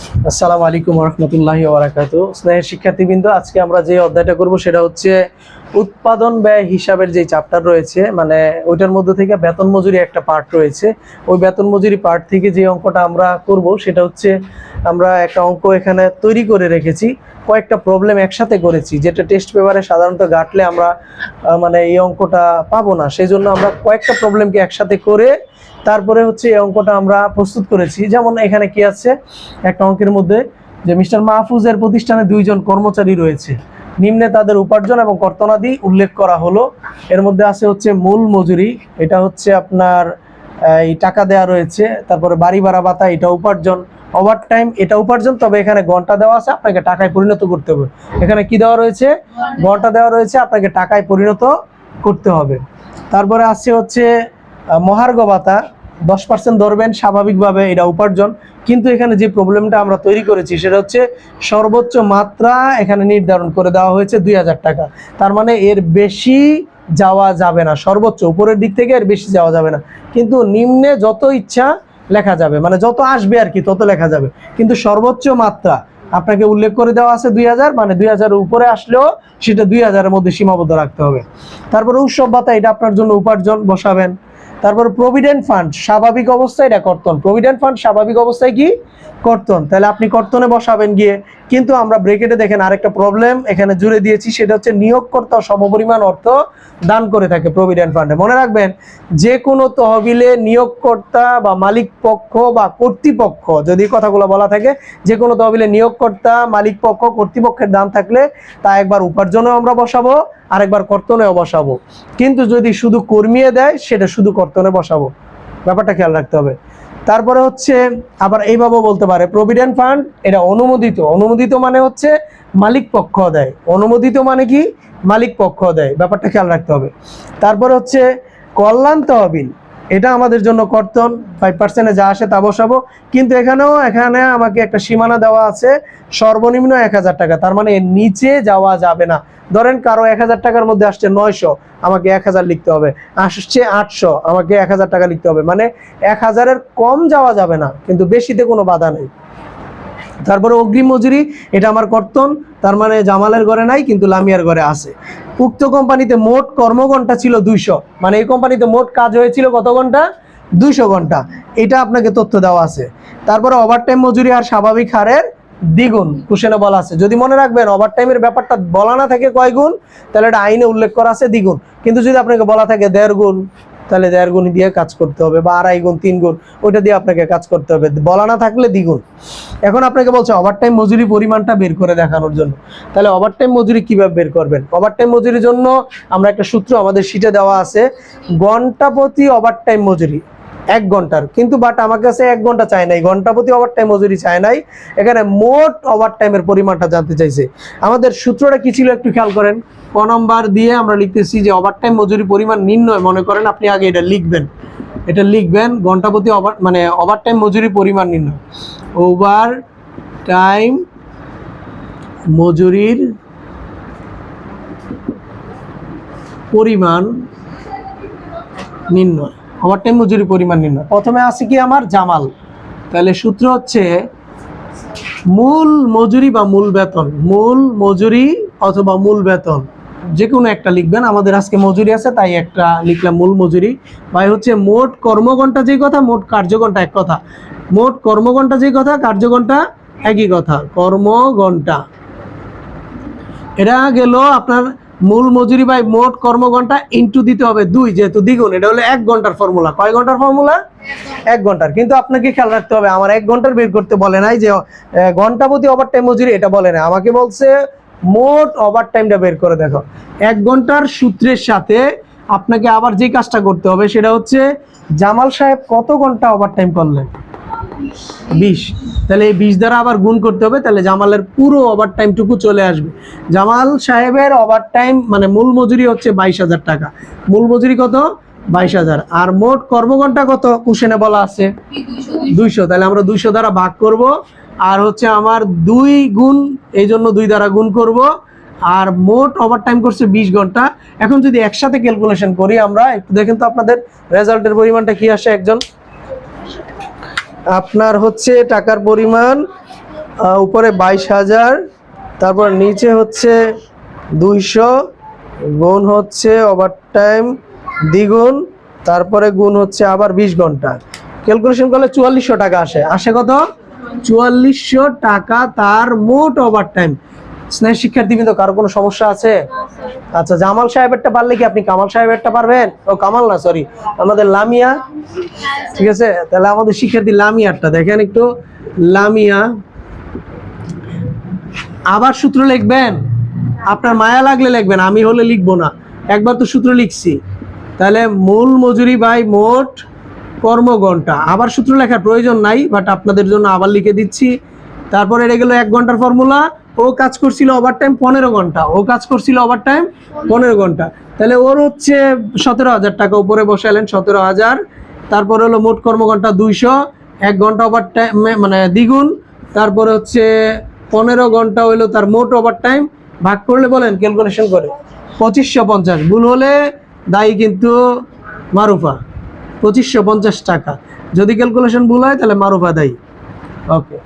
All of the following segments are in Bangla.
আসসালামু আলাইকুম রহমতুল্লাহি ওবরাকাতু স্নেহের শিক্ষার্থীবৃন্দ, আজকে আমরা যে অধ্যায়টা করব সেটা হচ্ছে উৎপাদন ব্যয় হিসাবের যে চ্যাপ্টার রয়েছে মানে ওইটার মধ্যে থেকে বেতন মজুরি একটা পার্ট রয়েছে। ওই বেতন মজুরি পার্ট থেকে যে অঙ্কটা আমরা করব সেটা হচ্ছে আমরা একটা অঙ্ক এখানে তৈরি করে রেখেছি। কয়েকটা প্রবলেম একসাথে করেছি, যেটা টেস্ট পেপারে সাধারণত ঘাটলে আমরা মানে এই অঙ্কটা পাবো না। সেই জন্য আমরা কয়েকটা প্রবলেমকে একসাথে করে তারপরে হচ্ছে এই অঙ্কটা আমরা প্রস্তুত করেছি। যেমন এখানে কি আছে? একটা অঙ্কের মধ্যে যে মিস্টার মাহফুজের প্রতিষ্ঠানে দুইজন কর্মচারী রয়েছে। নিম্নে তাদের উপার্জন এবং কর্তনাদি উল্লেখ করা হলো। এর মধ্যে আছে হচ্ছে মূল মজুরি, এটা হচ্ছে আপনার এই টাকা দেওয়া রয়েছে। তারপরে বাড়ি ভাড়া ভাতা, এটা উপার্জন। ওভার টাইম এটা উপার্জন, তবে এখানে ঘণ্টা দেওয়া আছে, আপনাকে টাকায় পরিণত করতে হবে। এখানে কি দেওয়া রয়েছে? ঘণ্টা দেওয়া রয়েছে, আপনাকে টাকায় পরিণত করতে হবে। তারপরে আছে হচ্ছে মহার্ঘ ভাতা, দশ পার্সেন্ট ধরবেন, স্বাভাবিকভাবে এটা উপার্জন। কিন্তু এখানে যে প্রবলেমটা আমরা তৈরি করেছি, সেটা হচ্ছে সর্বোচ্চ মাত্রা এখানে নির্ধারণ করে দেওয়া হয়েছে দুই হাজার টাকা। তার মানে এর বেশি যাওয়া যাবে না, সর্বোচ্চ। উপরের দিক থেকে এর বেশি যাওয়া যাবে না। কিন্তু নিম্নে যত ইচ্ছা লেখা যাবে মানে যত আসবে আর কি, তত লেখা যাবে। কিন্তু সর্বোচ্চ মাত্রা, আপনাকে উল্লেখ করে দেওয়া আছে দুই হাজার মানে দুই হাজার উপরে আসলেও সেটা দুই হাজারের মধ্যে সীমাবদ্ধ রাখতে হবে। তারপরে উৎসব ভাতা, এটা আপনার জন্য উপার্জন, বসাবেন। তারপর প্রভিডেন্ট ফান্ড স্বাভাবিক অবস্থায় এটা প্রভিডেন্ট ফান্ড স্বাভাবিক অবস্থায় কি? কর্তন। তাহলে আপনি কর্তনে বসাবেন গিয়ে। কিন্তু আমরা ব্রেকেটে দেখেন আরেকটা প্রবলেম এখানে জুড়ে দিয়েছি, সেটা হচ্ছে নিয়োগকর্তা সমপরিমাণ অর্থ দান করে থাকে প্রভিডেন্ট ফান্ডে মনে রাখবেন, যে কোনো তহবিলে নিয়োগকর্তা বা মালিক পক্ষ বা কর্তৃপক্ষ, যদি কথাগুলো বলা থাকে, যে কোনো তহবিলে নিয়োগকর্তা মালিক পক্ষ কর্তৃপক্ষের দান থাকলে তা একবার উপার্জনেও আমরা বসাবো, আরেকবার কর্তনেও বসাবো। কিন্তু যদি শুধু কর্মিয়ে দেয়, সেটা শুধু কর্তনে বসাবো। ব্যাপারটা খেয়াল রাখতে হবে। তারপরে হচ্ছে আবার এইভাবে বলতে পারে প্রভিডেন্ট ফান্ড এটা অনুমোদিত। অনুমোদিত মানে হচ্ছে মালিক পক্ষ দেয়। অনুমোদিত মানে কি? মালিক পক্ষ দেয়। ব্যাপারটা খেয়াল রাখতে হবে। তারপরে হচ্ছে কল্যাণ তহবিল। এটা আমাদের জন্য কর্তন ফাইভ পার্সেন্টে যা আসে তা বসাবো। কিন্তু এখানেও, এখানে আমাকে একটা সীমানা দেওয়া আছে, সর্বনিম্ন এক হাজার টাকা। তার মানে নিচে যাওয়া যাবে না। ধরেন কারও এক হাজার টাকার মধ্যে আসছে নয়শো, আমাকে এক হাজার লিখতে হবে। আসছে আটশো, আমাকে এক হাজার টাকা লিখতে হবে। মানে এক হাজারের কম যাওয়া যাবে না, কিন্তু বেশিতে কোনো বাধা নেই। তারপরে অগ্রিম মজুরি, এটা আমার কর্তন, তার মানে জামালের ঘরে নাই, কিন্তু লামিয়ার ঘরে আছে। উক্ত কোম্পানিতে মোট কর্মঘণ্টা ছিল দুইশো। মানে এই কোম্পানিতে মোট কাজ হয়েছিল কত ঘণ্টা দুইশো ঘণ্টা এটা আপনাকে তথ্য দেওয়া আছে। তারপরে ওভারটাইম মজুরি আর স্বাভাবিক হারের দ্বিগুণ, কুশনে বলা আছে। যদি মনে রাখবেন ওভারটাইমের ব্যাপারটা বলা না থাকে কয় গুণ, তাহলে এটা আইনে উল্লেখ করা আছে দ্বিগুণ। কিন্তু যদি আপনাকে বলা থাকে দেড় গুণ তাহলে দেড় গুণ দিয়ে কাজ করতে হবে বা আড়াই গুণ, তিন গুণ, ওইটা দিয়ে আপনাকে কাজ করতে হবে। বলা না থাকলে দ্বিগুণ। এখন আপনাকে বলছে ওভারটাইম মজুরি পরিমাণটা বের করে দেখানোর জন্য। তাহলে ওভারটাইম মজুরি কীভাবে বের করবেন? ওভারটাইম মজুরির জন্য আমরা একটা সূত্র আমাদের সিটে দেওয়া আছে ঘণ্টা প্রতি ওভারটাইম মজুরি। এক ঘণ্টার। কিন্তু বাট আমার কাছে এক ঘণ্টা চায় নাই। ঘণ্টা প্রতি ওভার টাইম মজুরি চায় নাই, এখানে মোট ওভার টাইমের পরিমাণটা জানতে চাইছে। আমাদের সূত্রটা কি ছিল একটু খেয়াল করেন? ক নম্বর দিয়ে আমরা লিখতেছি যে ওভার টাইম মজুরি পরিমাণ নির্ণয় মনে করেন, আপনি আগে এটা লিখবেন। এটা লিখবেন ঘণ্টা প্রতি ওভার মানে ওভার টাইম মজুরি পরিমাণ নির্ণয়। ওভার টাইম মজুরির পরিমাণ নির্ণয়। ওভারটাইম মজুরি পরিমাণ নির্ণয়। প্রথমে আছে কি আমার জামাল। তাহলে সূত্র হচ্ছে মূল মজুরি বা মূল বেতন। মূল মজুরি অথবা মূল বেতন। যে কোনো একটা লিখবেন, আমাদের আজকে মজুরি আছে, তাই একটা লিখলাম মূল মজুরি। ভাই, হচ্ছে মোট কর্মঘণ্টা যে কথা, মোট কার্যঘণ্টা এক কথা। মোট কর্মঘণ্টা যে কথা, কার্যঘণ্টা একই কথা। কর্মঘণ্টা। এটা গেল আপনার মূল মজুরি বাই মোট কর্মঘণ্টা ইন্টু দিতে হবে দুই, যেহেতু দ্বিগুণ। এটা হলো এক ঘণ্টার ফর্মুলা কয় ঘণ্টার ফর্মুলা এক ঘণ্টার। কিন্তু আপনাকে খেয়াল রাখতে হবে, আমার এক ঘণ্টার বের করতে বলে নাই যে ঘণ্টা প্রতি ওভার টাইম মজুরি, এটা বলে না আমাকে বলছে, মোট ওভার টাইমটা বের করে দেখো। এক ঘণ্টার সূত্রের সাথে আপনাকে আবার যে কাজটা করতে হবে, সেটা হচ্ছে, জামাল সাহেব কত ঘণ্টা ওভার টাইম করলেন? বিশ। তাহলে এই বিশ দ্বারা আবার গুণ করতে হবে, তাহলে জামালের পুরো ওভার টাইমটুকু চলে আসবে। জামাল সাহেবের ওভার টাইম মানে মূল মজুরি হচ্ছে বাইশ হাজার টাকা। মূল মজুরি কত? বাইশ হাজার। আর মোট কর্মঘণ্টা কত? কুশনে বলা আছে। দুইশো। তাহলে আমরা দুইশো দ্বারা ভাগ করব। আর হচ্ছে আমার দুই গুণ, এই জন্য দুই দ্বারা গুণ করব। আর মোট ওভার টাইম করছে বিশ ঘণ্টা। এখন যদি একসাথে ক্যালকুলেশন করি আমরা, একটু দেখেন তো আপনাদের রেজাল্টের পরিমাণটা কি আসে একজন? আপনার হচ্ছে টাকার পরিমাণ উপরে বাইশ হাজার, তারপর নিচে হচ্ছে দুইশো, গুণ হচ্ছে ওভার টাইম দ্বিগুণ, তারপরে গুণ হচ্ছে আবার বিশ ঘণ্টা। ক্যালকুলেশন করলে চুয়াল্লিশশো টাকা আসে। আসে কত? চুয়াল্লিশশো টাকা তার মোট ওভার টাইম স্নেহ শিক্ষার্থী কিন্তু কারও কোনো সমস্যা আছে? আচ্ছা জামাল সাহেবেরটা পারলে কি আপনি কামাল সাহেবেরটা পারবেন? ও, কামাল না সরি আমাদের লামিয়া। ঠিক আছে? তাহলে আমাদের শিক্ষার্থী লামিয়ারটা, দেখেন একটু। লামিয়া, আবার সূত্র লিখবেন? আপনার মায়া লাগলে লিখবেন, আমি হলে লিখব না। একবার তো সূত্র লিখছি। তাহলে মূল মজুরি বাই মোট কর্মঘন্টা আবার সূত্র লেখার প্রয়োজন নাই বাট আপনাদের জন্য আবার লিখে দিচ্ছি। তারপরে এটা গেল এক ঘণ্টার ফর্মুলা ও কাজ করছিল ওভার টাইম পনেরো ঘণ্টা। ও কাজ করছিল ওভার টাইম পনেরো ঘণ্টা। তাহলে ওর হচ্ছে সতেরো হাজার টাকা উপরে বসালেন সতেরো হাজার। তারপর হলো মোট কর্মঘন্টা দুইশো। এক ঘণ্টা ওভার টাইম মানে দ্বিগুণ। তারপরে হচ্ছে পনেরো ঘণ্টা হইল তার মোট ওভার টাইম ভাগ করলে বলেন ক্যালকুলেশন করে। পঁচিশশো পঞ্চাশ। ভুল হলে দায়ী কিন্তু মারুফা। পঁচিশশো পঞ্চাশ টাকা। যদি ক্যালকুলেশন ভুল হয় তাহলে মারুফা দায়ী। ওকে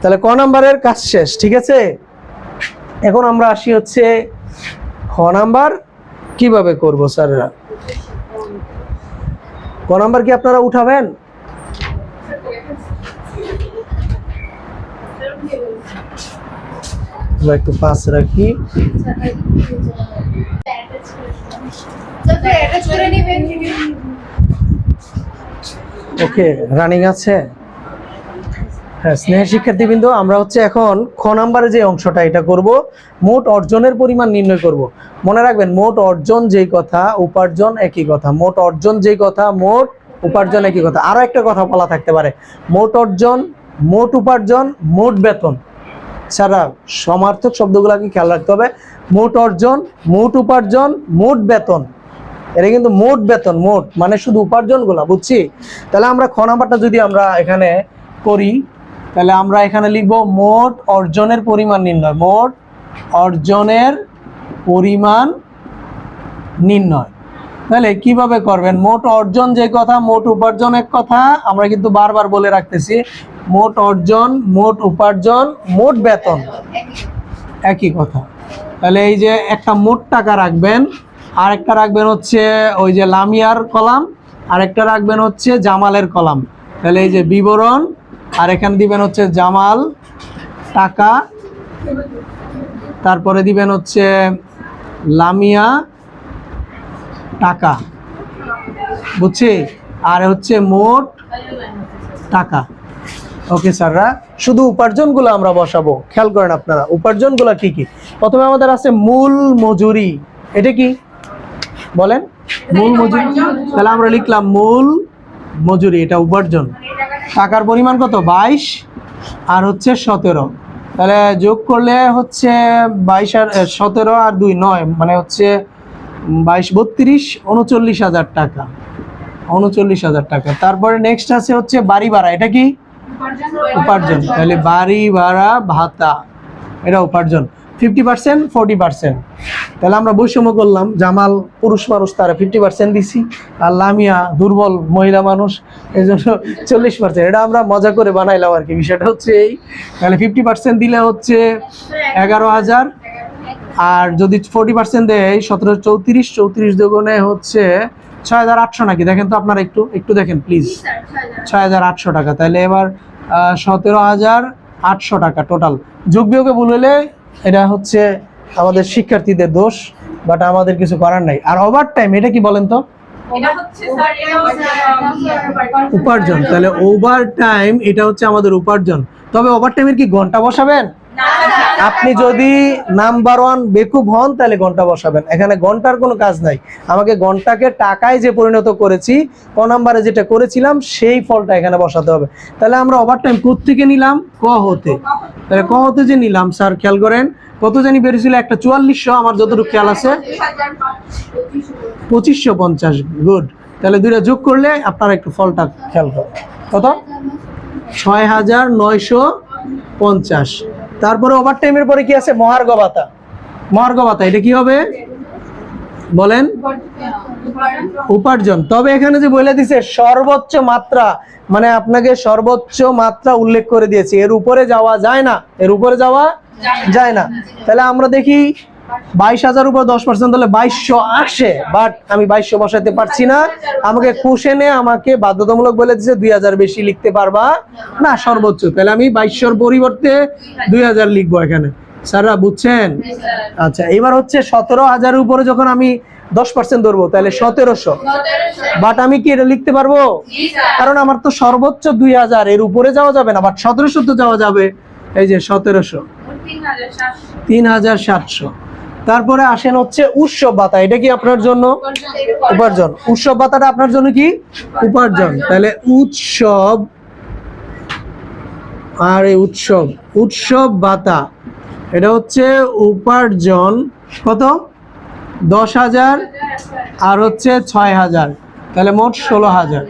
তাহলে ক নাম্বারের কাজ শেষ, ঠিক আছে? এখন আমরা আসি হচ্ছে খ নাম্বার, কীভাবে করব স্যাররা? ক নাম্বার কি আপনারা উঠাবেন? একটু পাস রাখি। ওকে রানিং আছে? হ্যাঁ স্নেহ শিক্ষার্থীবৃন্দ, আমরা হচ্ছে এখন খ নাম্বারে যে অংশটা, এটা করব। মোট অর্জনের পরিমাণ নির্ণয় করব। মনে রাখবেন, মোট অর্জন যেই কথা, উপার্জন একই কথা। মোট অর্জন যেই কথা, মোট উপার্জন একই কথা। আরও একটা কথা বলা থাকতে পারে। মোট অর্জন, মোট উপার্জন, মোট বেতন। ছাড়া সমার্থক শব্দগুলোকে খেয়াল রাখতে হবে। মোট অর্জন, মোট উপার্জন, মোট বেতন। এটা কিন্তু মোট বেতন, মোট। মানে শুধু উপার্জনগুলো, বুঝছি? তাহলে আমরা খ নাম্বারটা যদি আমরা এখানে করি তাহলে আমরা এখানে লিখব মোট অর্জনের পরিমাণ নির্ণয়, মোট অর্জনের পরিমাণ নির্ণয়। তাহলে কীভাবে করবেন? মোট অর্জন যে কথা, মোট উপার্জন এক কথা, আমরা কিন্তু বারবার বলে রাখতেছি, মোট অর্জন, মোট উপার্জন, মোট বেতন, একই কথা। তাহলে এই যে একটা মোট টাকা রাখবেন আর একটা রাখবেন হচ্ছে ওই যে লামিয়ার কলাম আর একটা রাখবেন হচ্ছে জামালের কলাম। তাহলে এই যে বিবরণ আর এখানে দিবেন হচ্ছে জামাল, টাকা। তারপরে দিবেন হচ্ছে লামিয়া, টাকা। বুঝছি? আর হচ্ছে মোট টাকা। ওকে, স্যাররা, শুধু উপার্জনগুলো আমরা বসাবো। খেয়াল করেন আপনারা, উপার্জনগুলো কি কি? প্রথমে আমাদের আছে মূল মজুরি। এটা কি? বলেন। মূল মজুরি। তাহলে আমরা লিখলাম মূল মজুরি, এটা উপার্জন। টাকার পরিমাণ কত? বাইশ আর হচ্ছে সতেরো। তাহলে যোগ করলে হচ্ছে বাইশ আর সতেরো আর দুই নয় মানে হচ্ছে বাইশ বত্রিশ উনচল্লিশ হাজার টাকা। উনচল্লিশ হাজার টাকা। তারপরে নেক্সট আছে হচ্ছে বাড়ি ভাড়া। এটা কি? উপার্জন। তাহলে বাড়ি ভাড়া ভাতা। এটা উপার্জন। ফিফটি পার্সেন্ট ফোরটি পার্সেন্ট তাহলে আমরা বৈষম্য করলাম, জামাল, পুরুষ মানুষ তারা ফিফটি পার্সেন্ট দিছি, আর লামিয়া দুর্বল মহিলা মানুষ, এই জন্য চল্লিশ পার্সেন্ট এটা আমরা মজা করে বানাইলাম আর কি, বিষয়টা হচ্ছে এই। তাহলে ফিফটি পার্সেন্ট দিলে হচ্ছে এগারো হাজার, আর যদি ফোরটি পার্সেন্ট দেয়, সতেরো চৌত্রিশ চৌত্রিশ দুগুণে হচ্ছে ছয় হাজার আটশো নাকি? দেখেন তো আপনারা একটু একটু দেখেন প্লিজ ছয় হাজার আটশো টাকা। তাহলে এবার সতেরো হাজার আটশো টাকা টোটাল যোগ বিয়োগে হলে এটা হচ্ছে আমাদের শিক্ষার্থীদের দোষ বাট আমাদের কিছু করার নাই। আর ওভার টাইম এটা কি বলেন তো? হচ্ছে উপার্জন। তাহলে ওভার টাইম এটা হচ্ছে আমাদের উপার্জন। তবে ওভার টাইমের কি ঘণ্টা বসাবেন? আপনি যদি নাম্বার ওয়ান বেকুব হন, তাহলে ঘণ্টা বসাবেন। এখানে ঘণ্টার কোনো কাজ নাই। আমাকে ঘন্টাকে টাকায় যে পরিণত করেছি, ক নাম্বারে যেটা করেছিলাম, সেই ফলটা এখানে বসাতে হবে। তাহলে আমরা ওভার টাইম থেকে নিলাম? ক হতে। তাহলে ক হতে যে নিলাম, স্যার, খেয়াল করেন। কত জানি বেরিয়েছিল? একটা চুয়াল্লিশশো, আমার যতটুকু খেয়াল আছে। পঁচিশশো পঞ্চাশ গুড তাহলে দুইটা যোগ করলে আপনারা একটু ফলটা খেয়াল করেন। কত? ছয় হাজার নয়শো পঞ্চাশ। তারপরে ওভার টাইমের পরে কি আছে? মহার্ঘ ভাতা। মহার্ঘ ভাতা, এটা কি হবে? বলেন। উপার্জন। তবে এখানে যে বলে দিছে, সর্বোচ্চ মাত্রা মানে আপনাকে সর্বোচ্চ মাত্রা উল্লেখ করে দিয়েছে। এর উপরে যাওয়া যায় না। এর উপরে যাওয়া যায় না। তাহলে আমরা দেখি বাইশ হাজার উপর দশ পার্সেন্ট হলে বাইশশো আসে বাট আমি বাইশশো বসাতে পারছি না। আমাকে কোশ্চেনে আমাকে বাধ্যতামূলক বলে দিচ্ছে দুই হাজার বেশি লিখতে পারবা। না, সর্বোচ্চ। তাহলে আমি বাইশশোর পরিবর্তে দুই হাজার লিখব এখানে। স্যাররা, বুঝছেন? আচ্ছা এবার হচ্ছে সতেরো হাজারের উপরে যখন আমি দশ পার্সেন্ট ধরবো, তাহলে সতেরোশো। বাট আমি কি এটা লিখতে পারব? কারণ আমার তো সর্বোচ্চ দুই হাজার, এর উপরে যাওয়া যাবে না বাট সতেরোশো তো যাওয়া যাবে। এই যে সতেরোশো। তিন হাজার সাতশো। তারপরে আসেন হচ্ছে উৎসব ভাতা। এটা কি আপনার জন্য? উপার্জন। উৎসব ভাতাটা আপনার জন্য কি? উপার্জন। তাহলে উৎসব, আর এই উৎসব উৎসব ভাতা। এটা হচ্ছে উপার্জন কত? দশ হাজার আর হচ্ছে ছয় হাজার। তাহলে মোট ষোলো হাজার।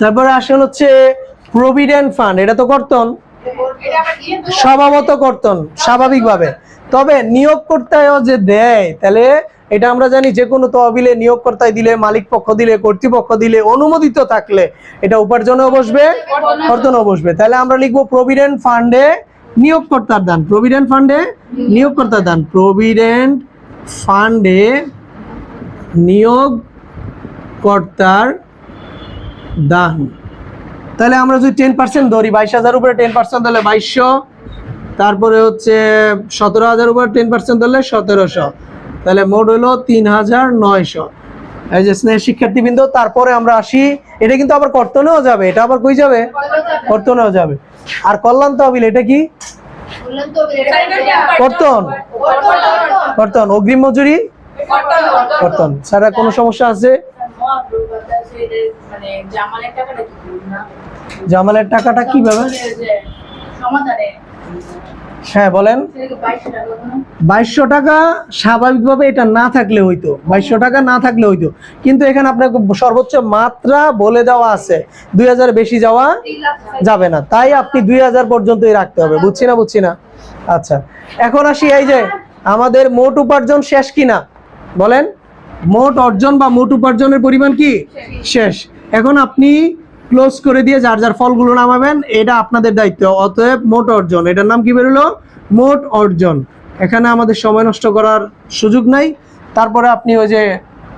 তারপরে আসেন হচ্ছে প্রভিডেন্ট ফান্ড। এটা তো করতন। স্বভাবত করতন, স্বাভাবিকভাবে। তবে নিয়োগকর্তায়ও যে দেয়, তাহলে এটা আমরা জানি যে কোনো তহবিলে নিয়োগকর্তায় দিলে, মালিক পক্ষ দিলে, কর্তৃপক্ষ দিলে, অনুমোদিত থাকলে এটা উপার্জনেও বসবে, কর্তনেও বসবে। তাহলে আমরা লিখব প্রভিডেন্ট ফান্ডে নিয়োগকর্তার দান। প্রভিডেন্ট ফান্ডে নিয়োগকর্তার দান। প্রভিডেন্ট ফান্ডে নিয়োগ কর্তার দান। তাহলে আমরা যদি টেন পার্সেন্ট ধরি, বাইশ হাজার উপরে টেন পার্সেন্ট তাহলে বাইশশো তারপরে হচ্ছে সতেরো হাজার উপর টেন পার্সেন্ট ধরলে সতেরোশো। তাহলে মোট হলো তিন হাজার নয়শো। এই যে স্নেহ শিক্ষার্থীবৃন্দ, তারপরে আমরা আসি। এটা কিন্তু আবার কর্তনেও যাবে, এটা আবার কই যাবে? কর্তনেও যাবে। আর কল্যাণ তহবিল, এটা কি? কর্তন। কর্তন। অগ্রিম মজুরি? কর্তন। স্যার কোনো সমস্যা আছে? জামালের টাকাটা কীভাবে? সমাধানে হ্যাঁ বলেন। বাইশশো টাকা স্বাভাবিকভাবে এটা না থাকলে হইতো। বাইশশো টাকা না থাকলে হইতো। কিন্তু এখানে আপনাকে সর্বোচ্চ মাত্রা বলে দেওয়া আছে। দুই হাজার বেশি যাওয়া যাবে না। তাই আপনি দুই হাজার পর্যন্তই রাখতে হবে। বুঝছি না বুঝছি না? আচ্ছা এখন আসি এই যে আমাদের মোট উপার্জন শেষ কিনা? বলেন। মোট অর্জন বা মোট উপার্জনের পরিমাণ কি? শেষ। এখন আপনি ক্লোজ করে দিয়ে যার যার ফলগুলো নামাবেন, এটা আপনাদের দায়িত্ব। অতএব মোট অর্জন। এটার নাম কি বেরোলো? মোট অর্জন। এখানে আমাদের সময় নষ্ট করার সুযোগ নাই। তারপরে আপনি ওই যে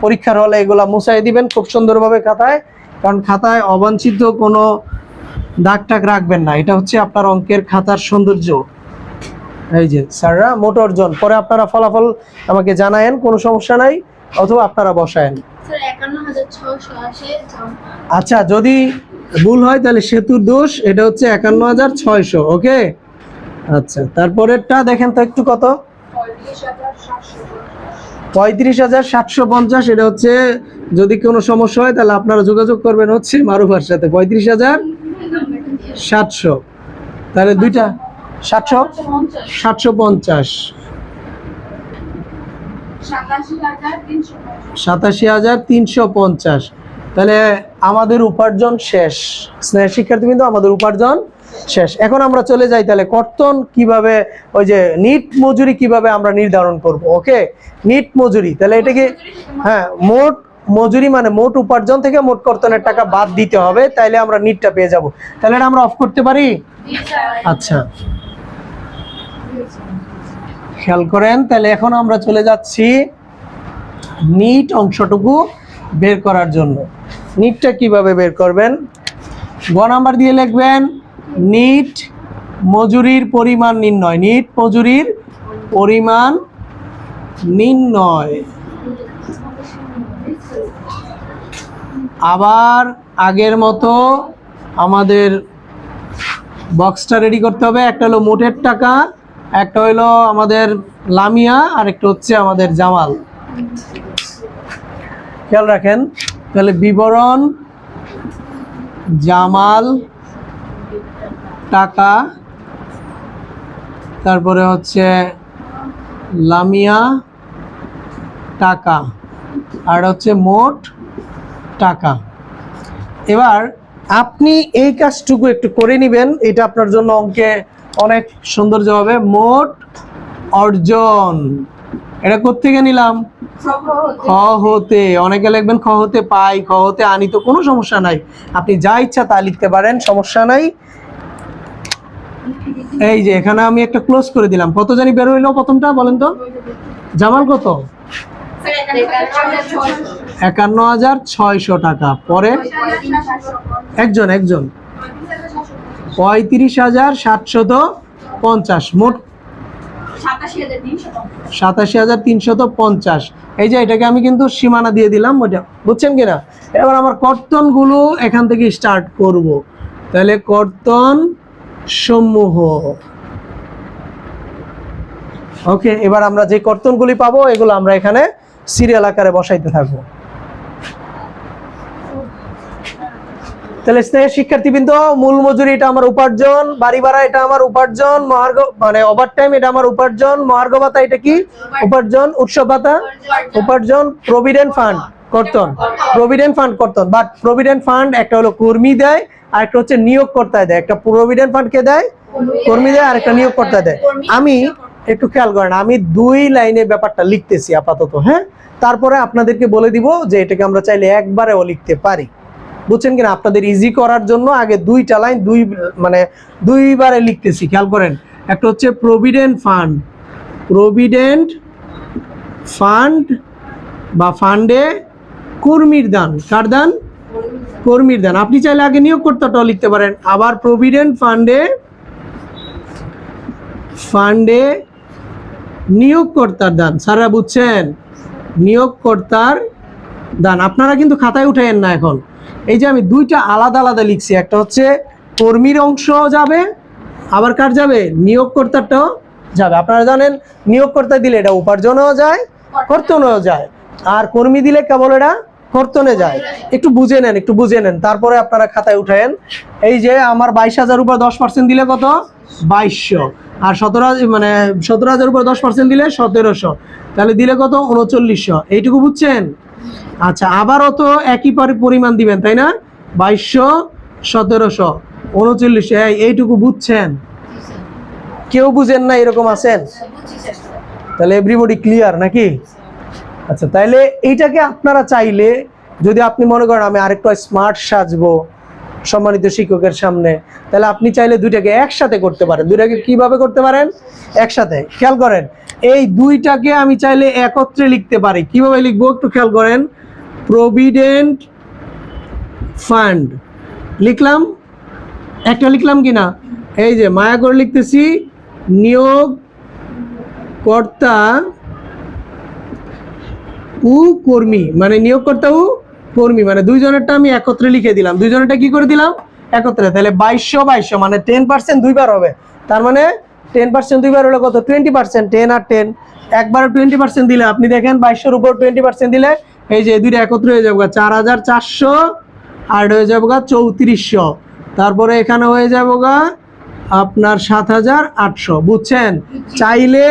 পরীক্ষার হলে এগুলা মুছাই দিবেন খুব সুন্দরভাবে খাতায়, কারণ খাতায় অবাঞ্ছিত কোনো দাগ টাগ রাখবেন না। এটা হচ্ছে আপনার অঙ্কের খাতার সৌন্দর্য। এই যে, স্যাররা, মোট অর্জন। পরে আপনারা ফলাফল আমাকে জানায়েন, কোনো সমস্যা নাই, অথবা আপনারা বসায়েন। আচ্ছা যদি ভুল হয় তাহলে সেতুর দোষ, এটা হচ্ছে একান্ন হাজার ছয়শো, ওকে? আচ্ছা তারপরেরটা দেখেন তো একটু কত? পঁয়ত্রিশ হাজার সাতশো পঞ্চাশ, এটা হচ্ছে যদি কোনো সমস্যা হয় তাহলে আপনারা যোগাযোগ করবেন হচ্ছে মারুফার সাথে, পঁয়ত্রিশ হাজার সাতশো। তাহলে দুইটা, সাতশো? সাতশো পঞ্চাশ। সাতাশি হাজার তিনশো পঞ্চাশ। তাহলে আমাদের উপার্জন শেষ। স্নেহ শিক্ষার্থী কিন্তু আমাদের উপার্জন শেষ। এখন আমরা চলে যাই তাহলে কর্তন কীভাবে ওই যে নিট মজুরি কীভাবে আমরা নির্ধারণ করব ওকে? নিট মজুরি তাহলে এটা কি হ্যাঁ মোট মজুরি মানে মোট উপার্জন থেকে মোট কর্তনের টাকা বাদ দিতে হবে তাইলে আমরা নিটটা পেয়ে যাব। তাহলে এটা আমরা অফ করতে পারি? আচ্ছা। খেয়াল করেন, তাহলে এখন আমরা চলে যাচ্ছি নিট অংশটুকু বের করার জন্য। নিটটা কীভাবে বের করবেন? গ নাম্বার দিয়ে লিখবেন, নিট মজুরির পরিমাণ নির্ণয়। নিট মজুরির পরিমাণ নির্ণয়। আবার আগের মতো আমাদের বক্সটা রেডি করতে হবে। একটা হলো মোটের টাকা একটা হইল আমাদের লামিয়া আর একটা হচ্ছে আমাদের জামাল। খেয়াল রাখেন, তাহলে বিবরণ, জামাল, টাকা, তারপরে হচ্ছে লামিয়া, টাকা, আর হচ্ছে মোট টাকা। এবার আপনি এই কাজটুকু একটু করে নেবেন, এটা আপনার জন্য অঙ্কে অনেক সৌন্দর্য হবে। মোট অর্জন এটা কোত্থেকে নিলাম? খ হতে অনেকে লিখবেন খ হতে পাই খ হতে আনি তো কোনো সমস্যা নাই। আপনি যা ইচ্ছা তা লিখতে পারেন সমস্যা নাই। এই যে এখানে আমি একটা ক্লোজ করে দিলাম। কত জানি বের হইল প্রথমটা বলেন তো? জামাল কত? একান্ন হাজার ছয়শো টাকা। পরে? একজন একজন। পঁয়ত্রিশ হাজার সাতশত পঞ্চাশ। মোট সাতাশি হাজার তিনশত পঞ্চাশ। এই যে এটাকে আমি কিন্তু সীমানা দিয়ে দিলাম ওটা বুঝছেন কিনা? এবার আমার কর্তনগুলো এখান থেকে স্টার্ট করব। তাহলে কর্তন সমূহ। ওকে এবার আমরা যে কর্তনগুলি পাবো এগুলো আমরা এখানে সিরিয়াল আকারে বসাইতে থাকব। তাহলে স্নেহের শিক্ষার্থীবৃন্দ, মূল মজুরি এটা আমার উপার্জন, বাড়ি ভাড়া এটা আমার উপার্জন, মহার্ঘ মানে ওভার টাইম এটা আমার উপার্জন, মহার্ঘ ভাতা এটা কি? উপার্জন, উৎসব ভাতা? উপার্জন প্রভিডেন্ট ফান্ড কর্তন। প্রভিডেন্ট ফান্ড কর্তন। বাট প্রভিডেন্ট ফান্ড একটা হলো কর্মী দেয় আর একটা হচ্ছে নিয়োগকর্তায় দেয়। একটা প্রভিডেন্ট ফান্ড কে দেয়? কর্মী দেয় আর একটা নিয়োগকর্তা দেয়। আমি, একটু খেয়াল করেন, আমি দুই লাইনে ব্যাপারটা লিখতেছি আপাতত হ্যাঁ? তারপরে আপনাদেরকে বলে দিব যে এটাকে আমরা চাইলে একবারেও লিখতে পারি। বুঝছেন কিনা? আপনাদের ইজি করার জন্য আগে দুইটা লাইন দুই মানে দুইবারে লিখতেছি, খেয়াল করেন। একটা হচ্ছে প্রভিডেন্ট ফান্ড প্রভিডেন্ট ফান্ড বা ফান্ডে কর্মীর দান। কার দান? কর্মীর দান। আপনি চাইলে আগে নিয়োগকর্তাটাও লিখতে পারেন। আবার প্রভিডেন্ট ফান্ডে ফান্ডে নিয়োগকর্তার দান। স্যাররা বুঝছেন? নিয়োগকর্তার দান। আপনারা কিন্তু খাতায় উঠাইয়েন না এখন। এই যে আমি দুইটা আলাদা আলাদা লিখছি, একটা হচ্ছে কর্মীর অংশ যাবে, আবার কার যাবে? নিয়োগকর্তারটাও যাবে। আপনারা জানেন, নিয়োগকর্তা দিলে এটা উপার্জনেও যায়, কর্তনেও যায়। আর কর্মী দিলে কেবল এটা কর্তনে যায়। একটু বুঝে নেন, একটু বুঝে নেন। তারপরে আপনারা খাতায় উঠায়েন। এই যে আমার বাইশ হাজার উপর দশ পার্সেন্ট দিলে কত? বাইশশো। আর সতেরো মানে সতেরো হাজার উপর দশ পার্সেন্ট দিলে সতেরোশো। তাহলে দিলে কত? উনচল্লিশশো। এইটুকু বুঝছেন? আচ্ছা আবারও তো একই পরি- পরিমাণ দিবেন, তাই না? বাইশশো, সতেরোশো, উনচল্লিশশো, এই, এইটুকু বুঝছেন? কেউ বুঝেন না এরকম আছেন? তাহলে এভরিবডি ক্লিয়ার নাকি? আচ্ছা তাইলে এইটাকে আপনারা চাইলে, যদি আপনি মনে করেন আমি আরেকটু স্মার্ট সাজবো সম্মানিত শিক্ষকের সামনে, তাহলে আপনি চাইলে দুইটাকে একসাথে করতে পারেন। দুইটাকে কীভাবে করতে পারেন? একসাথে। খেয়াল করেন এই দুইটাকে আমি চাইলে একত্রে লিখতে পারি। কীভাবে লিখব একটু খেয়াল করেন? প্রভিডেন্ট ফান্ড লিখলাম? একটা লিখলাম কি না এই যে, মায়া করে লিখতেছি, নিয়োগ কর্তা উ কর্মী। মানে নিয়োগকর্তা উ কর্মী। মানে দুইজনেরটা আমি একত্রে লিখে দিলাম। দুইজনেরটা কি করে দিলাম? একত্রে। তাহলে বাইশশো বাইশশো মানে টেন পার্সেন্ট দুইবার হবে। তার মানে টেন পার্সেন্ট দুইবার হলে কত? টোয়েন্টি পার্সেন্ট টেন আর টেন একবার টোয়েন্টি পার্সেন্ট দিলে, আপনি দেখেন বাইশশোর উপর টোয়েন্টি পার্সেন্ট দিলে, এই যে দুইটা একত্রে হয়ে যাবে চার হাজার চারশো আর হয়ে যাব গা চৌত্রিশশো। তারপরে এখানে হয়ে যাব গা আপনার সাত হাজার আটশো। বুঝছেন? চাইলে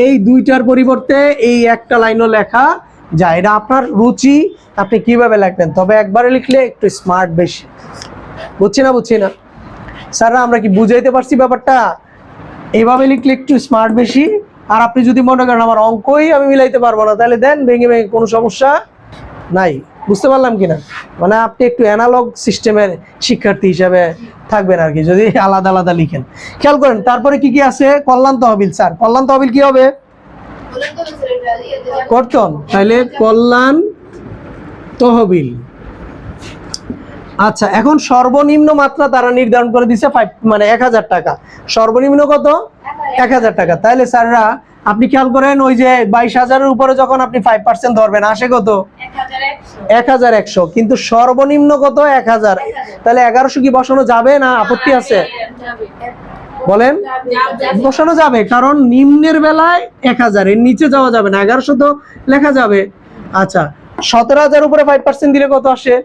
এই দুইটার পরিবর্তে এই একটা লাইনও লেখা যায়। এটা আপনার রুচি, আপনি কীভাবে লিখবেন? তবে একবারে লিখলে একটু স্মার্ট বেশি। বুঝছি না বুঝছি না? স্যাররা, আমরা কি বুঝাইতে পারছি ব্যাপারটা? এইভাবে লিখলে একটু স্মার্ট বেশি। আর আপনি যদি মনে করেন আমার অঙ্কই আমি মিলাইতে পারব না, তাহলে দেন ভেঙে ভেঙে কোনো সমস্যা নাই। বুঝতে পারলাম কিনা? মানে আপনি একটু অ্যানালগ সিস্টেমের শিক্ষার্থী হিসাবে থাকবেন আর কি, যদি আলাদা আলাদা লিখেন। খেয়াল করেন, তারপরে কি কি আছে? কল্যাণ তহবিল, স্যার। কল্যাণ তহবিল কি হবে? কর্তন। তাহলে কল্যাণ তহবিল। আচ্ছা এখন সর্বনিম্ন মাত্রা তারা নির্ধারণ করে দিছে ফাইভ মানে এক হাজার টাকা। সর্বনিম্ন কত? এক হাজার টাকা। তাহলে স্যাররা, আপনি খেয়াল করেন, ওই যে বাইশ হাজারের উপরে যখন আপনি ফাইভ পার্সেন্ট ধরবেন, আসে কত? এক হাজার একশো। কিন্তু সর্বনিম্ন কত? এক হাজার। তাহলে এগারোশো কি বসানো যাবে না আপত্তি আছে? বলেন। বসানো যাবে, কারণ নিম্নের বেলায় এক হাজার, এর নিচে যাওয়া যাবে না। এগারোশো তো লেখা যাবে। আচ্ছা সতেরো হাজার উপরে ফাইভ পার্সেন্ট দিলে কত আসে?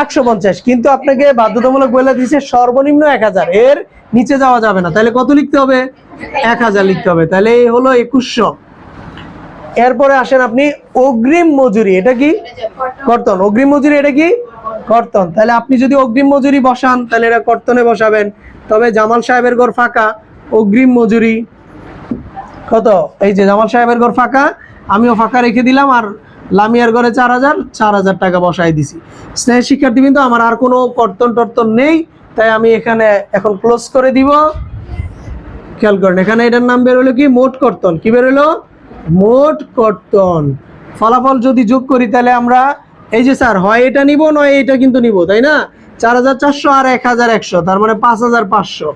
আটশো পঞ্চাশ। কিন্তু আপনাকে বাধ্যতামূলক বলে দিয়েছে সর্বনিম্ন এক হাজার। এর নিচে যাওয়া যাবে না। তাহলে কত লিখতে হবে? এক হাজার লিখতে হবে। তাহলে এই হলো একুশশো। এরপরে আসেন আপনি অগ্রিম মজুরি। এটা কি? কর্তন। অগ্রিম মজুরি এটা কি? কর্তন। তাহলে আপনি যদি অগ্রিম মজুরি বসান, তাহলে এটা কর্তনে বসাবেন। তবে জামাল সাহেবের ঘর ফাঁকা। অগ্রিম মজুরি কত? এই যে জামাল সাহেবের ঘর ফাঁকা। আমিও ফাঁকা রেখে দিলাম। আর লামিয়ার ঘরে চার হাজার চার হাজার টাকা বসাই দিছি। স্নেহ শিক্ষার্থী কিন্তু আমার আর কোনো কর্তন টর্তন নেই, তাই আমি এখানে এখন ক্লোজ করে দিব। খেয়াল করেন, এখানে এটার নাম বেরোলো কি? মোট কর্তন। কি বেরোলো মোট কর্তন। ফলাফল যদি যোগ করি, তাহলে আমরা, এই যে স্যার, হয় এটা নিব, নয় এটা কিন্তু নিব, তাই না? চার হাজার চারশো আর এক হাজার একশো, তার মানে পাঁচ হাজার পাঁচশো।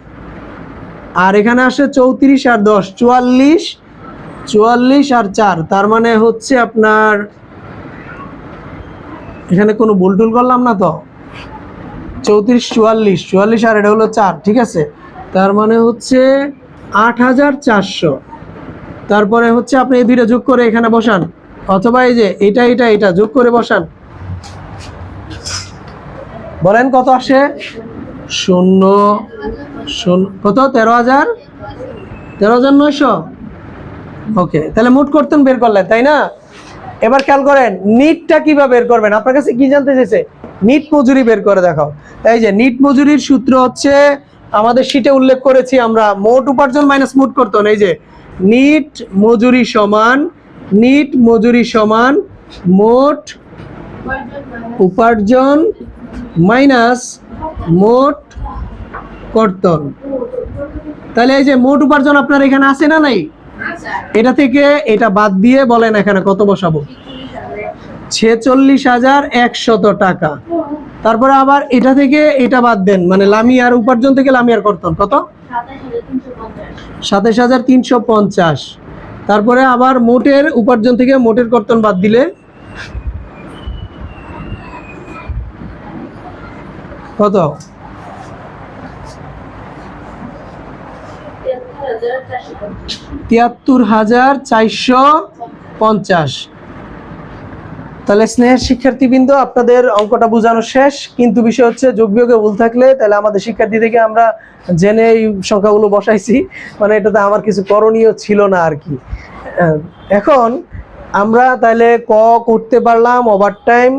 আর এখানে আসে চৌত্রিশ আর দশ, চুয়াল্লিশ চুয়াল্লিশ আর চার, তার মানে হচ্ছে আপনার এখানে কোনো ভুল টুল করলাম না তো? চৌত্রিশ, চুয়াল্লিশ চুয়াল্লিশ আর এটা হলো চার, ঠিক আছে? তার মানে হচ্ছে আট হাজার চারশো। তারপরে হচ্ছে আপনি এই দুইটা যোগ করে এখানে বসান। অথবা এই যে এটা এটা এটা যোগ করে বসান। বলেন কত আসে? শূন্য শূন্য, কত? তেরো হাজার? তেরো হাজার নয়শো? ওকে, তাহলে মোট করতেন বের করলেন, তাই না? এবার খেয়াল করেন নিটটা কীভাবে বের করবেন? আপনার কাছে কি জানতে চাইছে? নিট মজুরি বের করে দেখাও। তাই যে নিট মজুরির সূত্র হচ্ছে, আমাদের শীটে উল্লেখ করেছি আমরা, মোট উপার্জন মাইনাস মোট করতেন। এই যে নিট মজুরি সমান নিট মজুরি সমান, মোট উপার্জন মাইনাস মোট কর্তন। তাহলে এই যে মোট উপার্জন আপনার এখানে আছে না নাই? এটা থেকে এটা বাদ দিয়ে বলেন এখানে কত বসাবো? ছেচল্লিশ হাজার একশত টাকা। তারপরে আবার এটা থেকে এটা বাদ দেন মানে লামিয়ার উপার্জন থেকে লামিয়ার কর্তন, কত? সাতাশ হাজার তিনশো পঞ্চাশ। তারপরে আবার মোটের উপার্জন থেকে মোটের কর্তন বাদ দিলে? কত? তিয়াত্তর হাজার চারশো পঞ্চাশ। তাহলে স্নেহের শিক্ষার্থীবৃন্দ, আপনাদের অঙ্কটা বোঝানো শেষ, কিন্তু বিষয় হচ্ছে যোগ বিয়োগে ভুল থাকলে তাহলে আমাদের শিক্ষার্থী থেকে আমরা জেনে এই সংখ্যাগুলো বসাইছি। মানে এটাতে আমার কিছু করণীয় ছিল না আর কি। এখন আমরা তাহলে ক করতে পারলাম ওভার টাইম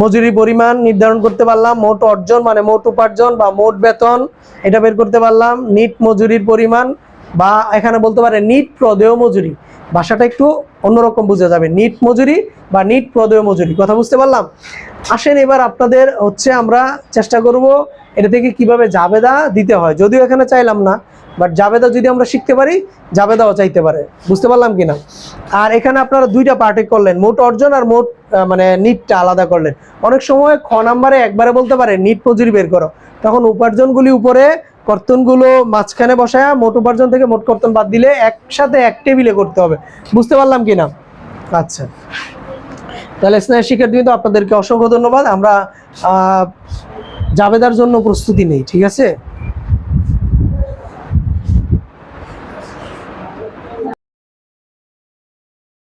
মজুরি পরিমাণ নির্ধারণ করতে পারলাম, মোট অর্জন মানে মোট উপার্জন বা মোট বেতন, এটা বের করতে পারলাম নিট মজুরির পরিমাণ বা এখানে বলতে পারে নিট প্রদেয় মজুরি। ভাষাটা একটু অন্যরকম বোঝা যাবে। নিট মজুরি বা নিট প্রদেয় মজুরি। কথা বুঝতে পারলাম? আসেন এবার আপনাদের হচ্ছে আমরা চেষ্টা করব এটা থেকে কীভাবে জাবেদা দিতে হয়। যদিও এখানে চাইলাম না বাট জাবেদা যদি আমরা শিখতে পারি, জাবেদাও চাইতে পারে। বুঝতে পারলাম কিনা? আর এখানে আপনারা দুইটা পার্টি করলেন, মোট অর্জন আর মোট মানে নিটটা আলাদা করলেন। অনেক সময় খ নাম্বারে একবারে বলতে পারে, নিট মজুরি বের করো। তখন উপার্জনগুলি উপরে কর্তনগুলো মাঝখানে বসায় মোট উপার্জন থেকে মোট কর্তন বাদ দিলে একসাথে এক টেবিলে করতে হবে। বুঝতে পারলাম কি না আচ্ছা। তাহলে স্নেহ শিক্ষার্থী কিন্তু আপনাদেরকে অসংখ্য ধন্যবাদ। আমরা জাবেদার জন্য প্রস্তুতি নেই, ঠিক আছে?